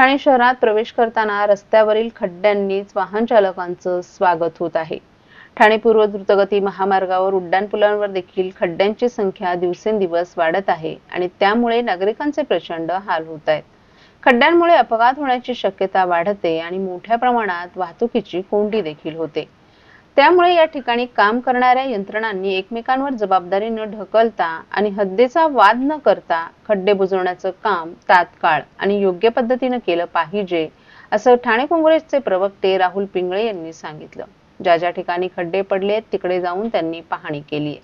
ठाणे शहरात प्रवेश करताना रस्त्यावरील खड्ड्यांनीच वाहन चालकांचं स्वागत होत आहे. ठाणे पूर्व द्रुतगती महामार्गावर उड्डाणपुलांवर देखील खड्ड्यांची संख्या दिवसेंदिवस वाढत आहे आणि त्यामुळे नागरिकांचे प्रचंड हाल होत आहेत. खड्ड्यांमुळे अपघात होण्याची शक्यता वाढते आणि मोठ्या प्रमाणात वाहतुकीची कोंडी देखील होते. त्यामुळे या ठिकाणी काम करणाऱ्या यंत्रणांनी एकमेकांवर जबाबदारी न ढकलता आणि हद्दीचा वाद न करता खड्डे बुजवण्याचं काम तात्काळ आणि योग्य पद्धतीनं केलं पाहिजे असं ठाणे काँग्रेसचे प्रवक्ते राहुल पिंगळे यांनी सांगितलं. ज्या ज्या ठिकाणी खड्डे पडले तिकडे जाऊन त्यांनी पाहणी केली आहे.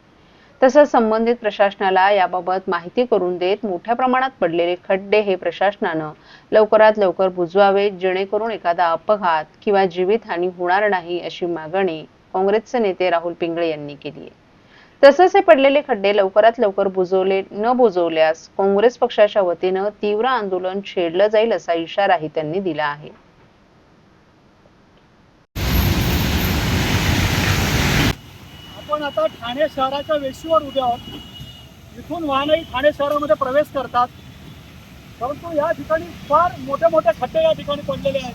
तसंच संबंधित प्रशासनाला याबाबत माहिती करून देत मोठ्या प्रमाणात पडलेले खड्डे हे प्रशासनानं लवकरात लवकर बुजवावे जेणेकरून एखादा अपघात किंवा जीवितहानी होणार नाही अशी मागणी काँग्रेसचे नेते राहुल पिंगळे यांनी केली आहे. तसंच हे पडलेले खड्डे लवकरात लवकर बुजवले न बुजवल्यास काँग्रेस पक्षाच्या वतीनं तीव्र आंदोलन छेडलं जाईल असा इशाराही त्यांनी दिला आहे. आपण आता ठाणे शहराच्या वेशीवर उभे आहोत. इथून वाहनही ठाणे शहरामध्ये प्रवेश करतात. परंतु या ठिकाणी फार मोठे मोठे खड्डे या ठिकाणी पडलेले आहेत.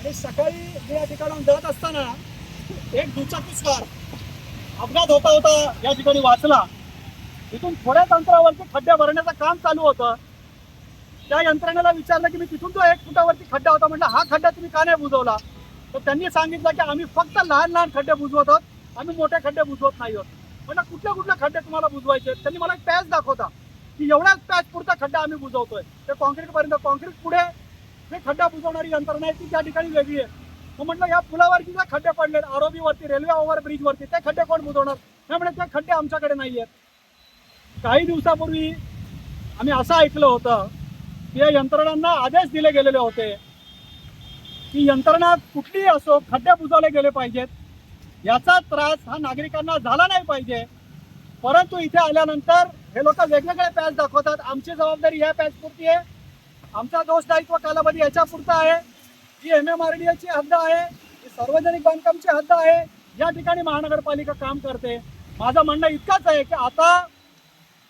आणि सकाळी मी या ठिकाणाहून जात असताना एक दुचाकीस्वार अपघात होता होता या ठिकाणी वाचला. तिथून थोड्याच अंतरावरती खड्डे भरण्याचं काम चालू होतं. त्या यंत्रणेला विचारलं की मी तिथून तो एक फुटावरती खड्डा होता म्हटलं हा खड्डा तुम्ही का नाही बुजवला? तर त्यांनी सांगितलं की आम्ही फक्त लहान लहान खड्डे बुजवत आहोत. आम्ही मोठे खड्डे बुजवत नाही आहोत. म्हटलं कुठले कुठले खड्डे तुम्हाला बुजवायचे त्यांनी मला एक पॅच दाखवता की एवढ्याच पॅच पुरता खड्डा आम्ही बुजवतोय. ते कॉन्क्रीट पर्यंत कॉन्क्रीट पुढे जे खड्डा बुजवणारी यंत्रणा आहे ती त्या ठिकाणी वेगळी आहे. मग म्हटलं या पुलावरती जे खड्डे पडले आरोबी वरती रेल्वे ओव्हर ब्रिज वरती ते खड्डे कोण बुजवणार? त्यामुळे ते खड्डे आमच्याकडे नाही आहेत काही दिवसापूर्वी आम्ही असं ऐकलं होतं की या यंत्रणांना आदेश दिले गेलेले होते की यंत्रणा कुठलीही असो खड्डे बुजवले गेले पाहिजेत. याचा त्रास हा नागरिकांना झाला नाही पाहिजे. परंतु इथे आल्यानंतर हे लोक वेगवेगळे पॅच दाखवतात. आमची जबाबदारी या पॅचपुरती आहे. आमचा दोष दायित्व कालावधी याच्यापुरता आहे. ही एम एम आर डी एची हद्द आहे ही सार्वजनिक बांधकामची हद्द आहे. या ठिकाणी महानगरपालिका काम करते. माझं म्हणणं इतकंच आहे की आता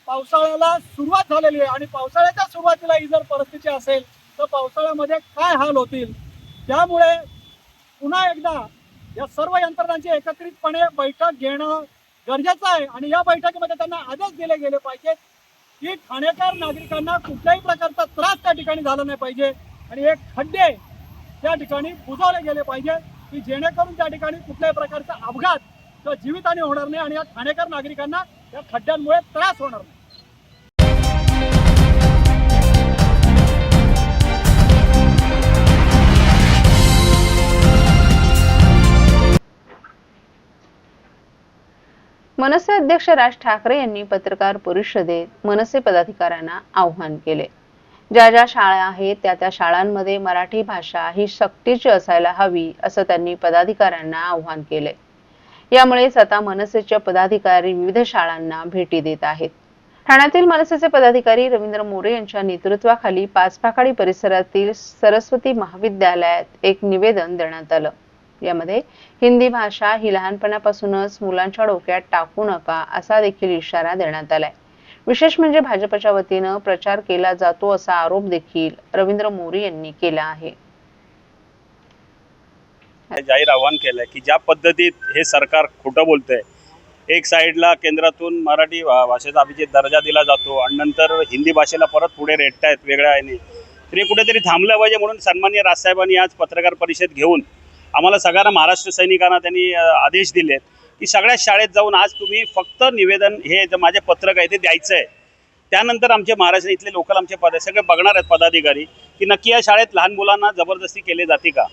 पावसाळ्याला सुरुवात झालेली आहे आणि पावसाळ्याच्या सुरुवातीला ही जर परिस्थिती असेल तर पावसाळ्यामध्ये काय हाल होतील? त्यामुळे पुन्हा एकदा या सर्व यंत्रणांची एकत्रितपणे बैठक घेणं गरजेचं आहे आणि या बैठकीमध्ये त्यांना आदेश दिले गेले पाहिजेत की ठाणेकर नागरिकांना कुठल्याही प्रकारचा त्रास त्या ठिकाणी झाला नाही पाहिजे. आणि एक खड्डे त्या ठिकाणी बुजवले गेले पाहिजे की जेणेकरून त्या ठिकाणी कुठल्याही प्रकारचा अपघात किंवा जीवितहानी होणार नाही आणि या ठाणेकर नागरिकांना या खड्ड्यांमुळे त्रास होणार नाही. मनसे अध्यक्ष राज ठाकरे यांनी पत्रकार परिषदेत मनसे पदाधिकाऱ्यांना आव्हान केले. ज्या ज्या शाळा आहेत त्या त्या शाळांमध्ये मराठी भाषा ही सक्तीची असायला हवी असं त्यांनी पदाधिकाऱ्यांना आव्हान केलंय. यामुळेच आता मनसेच्या पदाधिकारी विविध शाळांना भेटी देत आहेत. ठाण्यातील मनसेचे पदाधिकारी रवींद्र मोरे यांच्या नेतृत्वाखाली पाचपाखाडी परिसरातील सरस्वती महाविद्यालयात एक निवेदन देण्यात आलं. यामध्ये हिंदी भाषा ही लहानपणापासूनच मुलांच्या डोक्यात टाकू नका असा देखील इशारा देण्यात आलाय. विशेष म्हणजे भाजपच्या वतीनं प्रचार केला जातो असा आरोप देखील रवींद्र मोरे यांनी केला आहे. जाहीर आव्हान केलंय की ज्या पद्धतीत हे सरकार खोटं बोलतंय एक साईडला केंद्रातून मराठी भाषेचा अभिजित दर्जा दिला जातो आणि नंतर हिंदी भाषेला परत पुढे रेटतायत वेगळ्या याने तरी कुठेतरी थांबलं पाहिजे म्हणून सन्मान्य राजसाहेबांनी आज पत्रकार परिषद घेऊन आम्हाला सगळ्यांना महाराष्ट्र सैनिकांना त्यांनी आदेश दिलेत. की सगळ्या शाळेत जाऊन आज तुम्ही फक्त निवेदन हे जे माझे पत्रक आहे ते द्यायचं आहे. त्यानंतर आमचे महाराष्ट्र इथले लोकल आमचे पद सगळे बघणार आहेत पदाधिकारी की नक्की या शाळेत लहान मुलांना जबरदस्ती केली जाते का?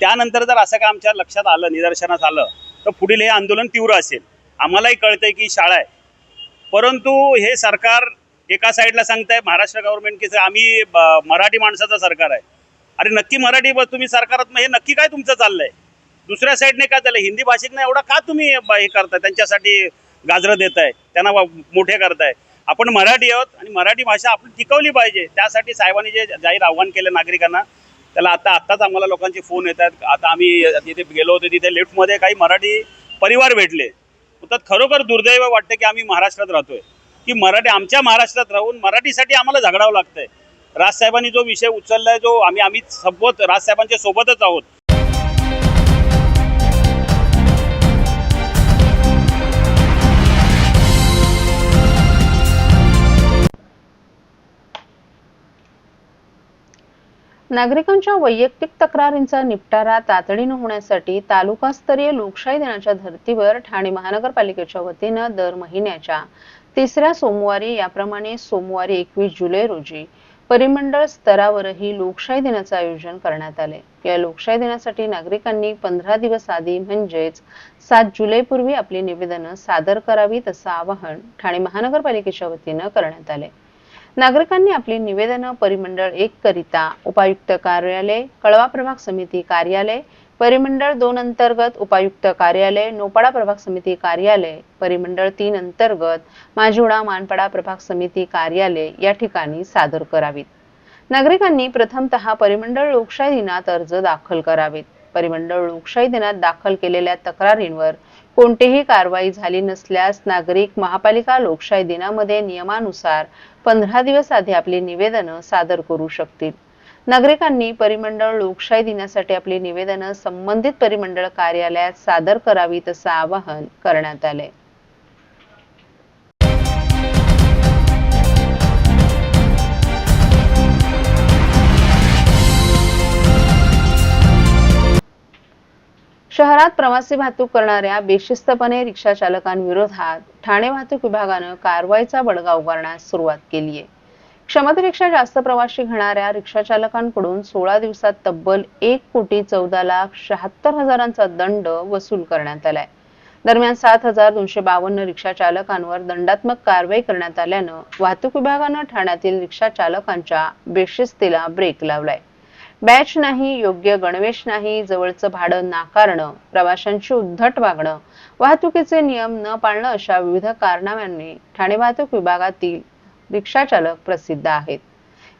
त्यानंतर जर असं का आमच्या लक्षात आलं निदर्शनास आलं तर पुढील हे आंदोलन तीव्र असेल. आम्हालाही कळतंय की शाळा आहे. परंतु हे सरकार एका साईडला सांगत आहे महाराष्ट्र गव्हर्नमेंट की आम्ही ब- मराठी माणसाचं सरकार आहे. अरे नक्की मराठी तुम्ही सरकारात मग हे नक्की काय तुमचं चाललं आहे दुसऱ्या साईडने काय झालं? हिंदी भाषिकने एवढा का तुम्ही ब- हे करताय? त्यांच्यासाठी गाजरं देताय. त्यांना मोठे करताय. आपण मराठी आहोत आणि मराठी भाषा आपण टिकवली पाहिजे. त्यासाठी साहेबांनी जे जाहीर आव्हान केलं नागरिकांना त्याला आता आत्ताच आम्हाला लोकांचे फोन येतात. आता आम्ही तिथे गेलो होतो तिथे लिफ्टमध्ये काही मराठी परिवार भेटले. तर खरोखर दुर्दैव वाटतं की आम्ही महाराष्ट्रात राहतोय. की मराठी आमच्या महाराष्ट्रात राहून मराठीसाठी आम्हाला झगडावं लागतंय. राजसाहेबांनी जो विषय उचललाय जो आम्ही आम्ही सोबत राजसाहेबांच्या सोबतच आहोत. नागरिकांच्या वैयक्तिक तक्रारींचा निपटारा तातडीनं होण्यासाठी तालुकास्तरीय लोकशाही दिनाच्या धर्तीवर ठाणे महानगरपालिकेच्या वतीनं दर महिन्याच्या तिसऱ्या सोमवारी याप्रमाणे सोमवारी एकवीस जुलै रोजी परिमंडळ स्तरावरही लोकशाही दिनाचं आयोजन करण्यात आले. या लोकशाही दिनासाठी नागरिकांनी पंधरा दिवस आधी म्हणजेच सात जुलैपूर्वी आपली निवेदनं सादर करावीत असं आवाहन ठाणे महानगरपालिकेच्या वतीनं करण्यात आले. नागरिकांनी आपली निवेदनं परिमंडळ एक करिता उपायुक्त कार्यालय कळवा प्रभाग समिती कार्यालय परिमंडळ दोन अंतर्गत उपायुक्त कार्यालय नोपाडा प्रभाग समिती कार्यालय परिमंडळ तीन अंतर्गत माजिवडा मानपाडा प्रभाग समिती कार्यालय या ठिकाणी सादर करावीत. नागरिकांनी प्रथमतः परिमंडळ लोकशाही दिनात अर्ज दाखल करावेत. परिमंडळ लोकशाही दिनात दाखल केलेल्या तक्रारींवर कोणतीही कारवाई झाली नसल्यास नागरिक महापालिका लोकशाही दिनामध्ये नियमानुसार पंधरा दिवस आधी आपली निवेदनं सादर करू शकतील. नागरिकांनी परिमंडळ लोकशाही दिनासाठी आपली निवेदनं संबंधित परिमंडळ कार्यालयात सादर करावीत असं आवाहन करण्यात आलंय. शहरात प्रवासी वाहतूक करणाऱ्या बेशिस्तपणे रिक्षा चालकांविरोधात ठाणे वाहतूक विभागानं कारवाईचा बडगा उगारण्यास सुरुवात केली आहे. क्षमतेपेक्षा जास्त प्रवासी घेणाऱ्या रिक्षा चालकांकडून सोळा दिवसात तब्बल एक कोटी चौदा लाख शहात्तर हजारांचा दंड वसूल करण्यात आलाय. दरम्यान सात हजार दोनशे बावन्न रिक्षा चालकांवर दंडात्मक कारवाई करण्यात आल्यानं वाहतूक विभागानं ठाण्यातील रिक्षा चालकांच्या बेशिस्तीला ब्रेक लावलाय. बॅच नाही योग्य गणवेश नाही जवळचं भाडं नाकारणं प्रवाशांची उद्धट वागणं वाहतुकीचे नियम न पाळणं अशा विविध कारणांनी ठाणे वाहतूक विभागातील रिक्षाचालक प्रसिद्ध आहेत.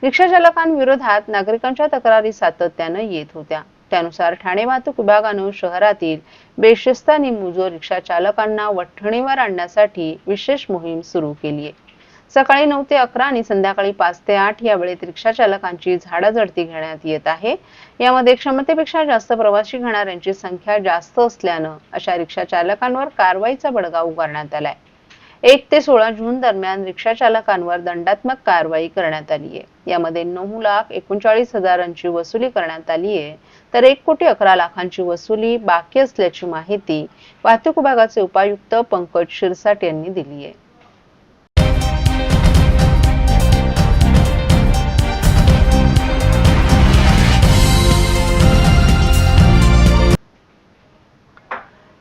रिक्षाचालकांविरोधात नागरिकांच्या तक्रारी सातत्यानं येत होत्या. त्यानुसार ठाणे वाहतूक विभागानं शहरातील बेशिस्त आणि मुजोर रिक्षा चालकांना वठणीवर आणण्यासाठी विशेष मोहीम सुरू केली आहे सकाळी नऊ ते अकरा आणि संध्याकाळी पाच ते आठ या वेळेत रिक्षा चालकांची झाडाझडती घेण्यात येत आहे. यामध्ये क्षमतेपेक्षा जास्त प्रवासी घेणाऱ्यांची संख्या जास्त असल्यानं अशा रिक्षा चालकांवर कारवाईचा बडगा उगारण्यात आलाय. एक ते सोळा जून दरम्यान रिक्षा चालकांवर दंडात्मक कारवाई करण्यात आली आहे. यामध्ये नऊ लाख एकोणचाळीस हजारांची वसुली करण्यात आली आहे. तर एक कोटी अकरा लाखांची वसुली बाकी असल्याची माहिती वाहतूक विभागाचे उपायुक्त पंकज शिरसाट यांनी दिली आहे.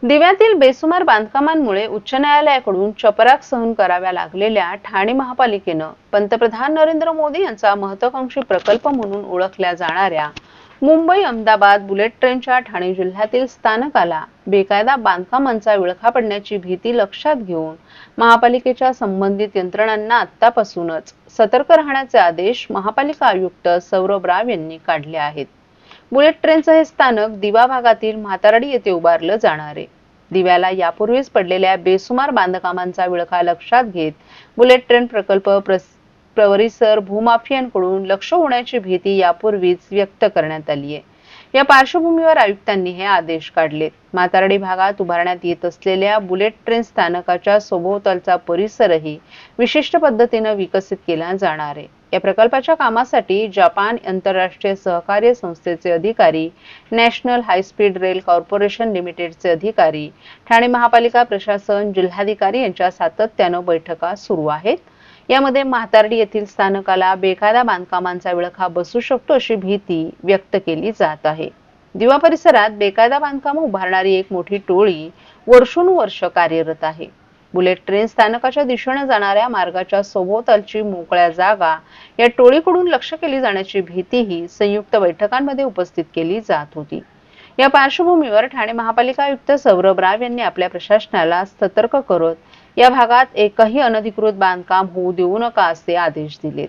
दिव्यातील बेसुमार बांधकामांमुळे उच्च न्यायालयाकडून चपराक सहन कराव्या लागलेल्या ठाणे महापालिकेनं पंतप्रधान नरेंद्र मोदी यांचा महत्वाकांक्षी प्रकल्प म्हणून ओळखल्या जाणाऱ्या मुंबई अहमदाबाद बुलेट ट्रेनच्या ठाणे जिल्ह्यातील स्थानकाला बेकायदा बांधकामांचा विळखा पडण्याची भीती लक्षात घेऊन महापालिकेच्या संबंधित यंत्रणांना आतापासूनच सतर्क राहण्याचे आदेश महापालिका आयुक्त सौरभ राव यांनी काढले आहेत. बुलेट ट्रेनचं हे स्थानक दिवा भागातील म्हातारडी येथे उभारलं जाणार आहे. दिव्याला यापूर्वीच पडलेल्या बेसुमार बांधकामांचा विळखा लक्षात घेत बुलेट ट्रेन प्रकल्प प्रवरीसर भूमाफियांकडून लक्ष होण्याची भीती यापूर्वीच व्यक्त करण्यात आली आहे. या पार्श्वभूमीवर आयुक्तांनी हे आदेश काढलेत म्हातारडी भागात उभारण्यात येत असलेल्या बुलेट ट्रेन स्थानकाच्या सभोवतालचा परिसरही विशिष्ट पद्धतीनं विकसित केला जाणार आहे. या प्रकल्पाच्या कामासाठी जपान आंतरराष्ट्रीय सहकार्य संस्थेचे अधिकारी national high speed rail corporation लिमिटेडचे अधिकारी ठाणे महापालिका प्रशासन जिल्हाधिकारी यांच्या सातत्यानं बैठका सुरू आहेत. यामध्ये म्हातारडी येथील स्थानकाला बेकायदा बांधकामांचा विळखा बसू शकतो अशी भीती व्यक्त केली जात आहे. दिवा परिसरात बेकायदा बांधकाम उभारणारी एक मोठी टोळी वर्षोनुवर्ष कार्यरत आहे. बुलेट ट्रेन स्थानकाच्या दिशेने जाणाऱ्या मार्गाच्या सभोवतालची मोकळ्या जागा या टोळीकडून लक्ष केली जाण्याची भीतीही संयुक्त बैठकांमध्ये उपस्थित केली जात होती. या पार्श्वभूमीवर ठाणे महापालिका आयुक्त सौरभ राव यांनी आपल्या प्रशासनाला सतर्क करत या भागात एकही अनधिकृत बांधकाम होऊ देऊ नका असे आदेश दिलेत.